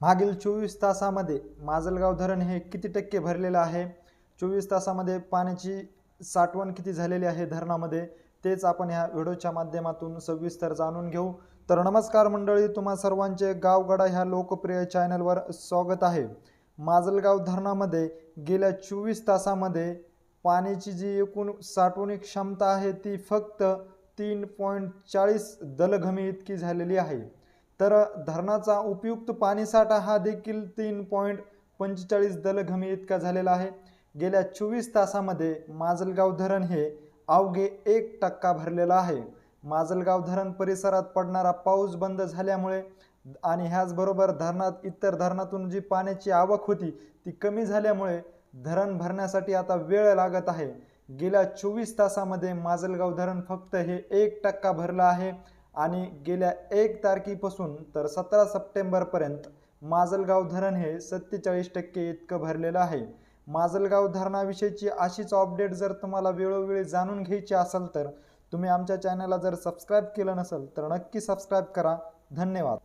मागील चोवीस तासामध्ये माजलगाव धरण हे किती टक्के भरलेलं आहे? चोवीस तासामध्ये पाण्याची साठवण किती झालेली आहे धरणामध्ये? तेच आपण ह्या व्हिडिओच्या माध्यमातून सविस्तर जाणून घेऊ. तर नमस्कार मंडळी तुम्हा सर्वांचे गावगडा ह्या लोकप्रिय चॅनलवर स्वागत आहे. माजलगाव धरणामध्ये गेल्या चोवीस तासामध्ये पाण्याची जी एकूण साठवणूक क्षमता आहे ती फक्त तीन पॉईंट चाळीस दलघमी इतकी झालेली आहे. तर धरणाचा उपयुक्त पाणीसाठा हा देखील तीन पॉईंट पंचेचाळीस दलघमी इतका झालेला आहे. गेल्या चोवीस तासामध्ये माजलगाव धरण हे अवघे एक टक्का भरलेलं आहे. माजलगाव धरण परिसरात पडणारा पाऊस बंद झाल्यामुळे आणि ह्याचबरोबर धरणात इतर धरणातून जी पाण्याची आवक होती ती कमी झाल्यामुळे धरण भरण्यासाठी आता वेळ लागत आहे. गेल्या चोवीस तासामध्ये माजलगाव धरण फक्त हे एक टक्का भरलं आहे. आणि गेल्या एक तारखेपासून तर सतरा सप्टेंबरपर्यंत माजलगाव धरण हे सत्तेचाळीस टक्के इतकं भरलेलं आहे. माजलगाव धरणाविषयीची अशीच अपडेट जर तुम्हाला वेळोवेळी जाणून घ्यायची असेल तर तुम्ही आमच्या चॅनलला जर सबस्क्राईब केलं नसेल तर नक्की सबस्क्राईब करा. धन्यवाद.